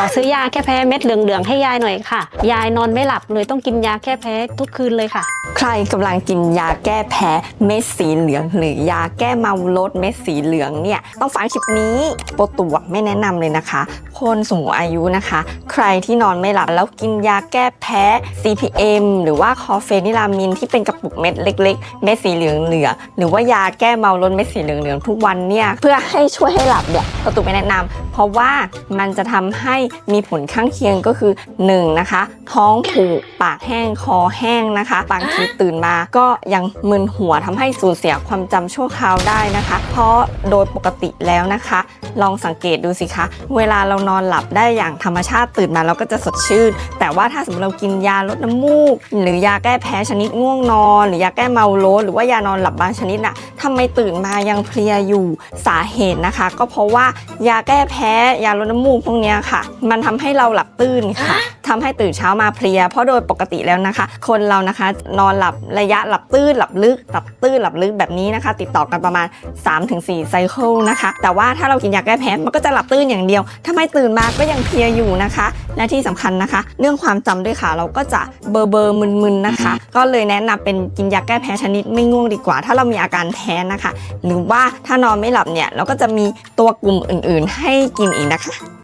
ขอซื้อยาแก้แพ้เม็ดเหลืองๆให้ยายหน่อยค่ะ ยายนอนไม่หลับเลยต้องกินยาแก้แพ้ทุกคืนเลยค่ะ ใครกำลังกินยาแก้แพ้เม็ดสีเหลือง หรือยาแก้เมาลดเม็ดสีเหลืองเนี่ยต้องฟังคลิปนี้โปรตัวไม่แนะนำเลยนะคะ คนสูงอายุนะคะ ใครที่นอนไม่หลับแล้วกินยาแก้แพ้ CPM หรือว่าคอเฟนิลามินที่เป็นกระปุกเม็ดเล็ก ๆ เม็ดสีเหลืองเหลืองหรือว่ายาแก้เมาลดเม็ดสีเหลืองเหลืองๆทุกวันเนี่ยเพื่อให้ช่วยให้หลับเนี่ยโปรตัวไม่แนะนำเพราะว่ามันจะทำให้มีผลข้างเคียงก็คือหนึ่งนะคะ ท้องผูกปากแห้งคอแห้งนะคะบางทีตื่นมาก็ยังมึนหัวทำให้สูญเสียความจำชั่วคราวได้นะคะ เพราะโดยปกติแล้วนะคะ ลองสังเกตดูสิคะ เวลาเรานอนหลับได้อย่างธรรมชาติตื่นมาเราก็จะสดชื่น แต่ว่าถ้าสมมติเรากินยาลดน้ำมูก หรือยาแก้แพ้ชนิดง่วงนอน หรือยาแก้เมาโลดหรือว่ายานอนหลับบางชนิดน่ะทำไมตื่นมายังเพลียอยู่สาเหตุนะคะ ก็เพราะว่ายาแก้แพ้ยาลดน้ำมูกพวกนี้ค่ะมันทำให้เราหลับตื่นค่ะทำให้ตื่นเช้ามาเพลีย เพราะโดยปกติแล้วนะคะ คนเรานะคะนอนหลับระยะหลับตื้นหลับลึกหลับตื้นหลับลึกแบบนี้นะคะ ติดต่อกันประมาณ 3-4ไซเคิลนะคะ แต่ว่าถ้าเรากินยาแก้แพ้มันก็จะหลับตื้นอย่างเดียว ถ้าไม่ตื่นมาก็ยังเพลียอยู่นะคะ และที่สำคัญนะคะ เรื่องความจำด้วยค่ะ เราก็จะเบอร์เบอร์มึนๆนะคะ ก็เลยแนะนำเป็นกินยาแก้แพ้ชนิดไม่ง่วงดีกว่า ถ้าเรามีอาการแพ้นะคะ หรือว่าถ้านอนไม่หลับเนี่ยเราก็จะมีตัวกลุ่มอื่น ๆ ให้กินอีกนะคะ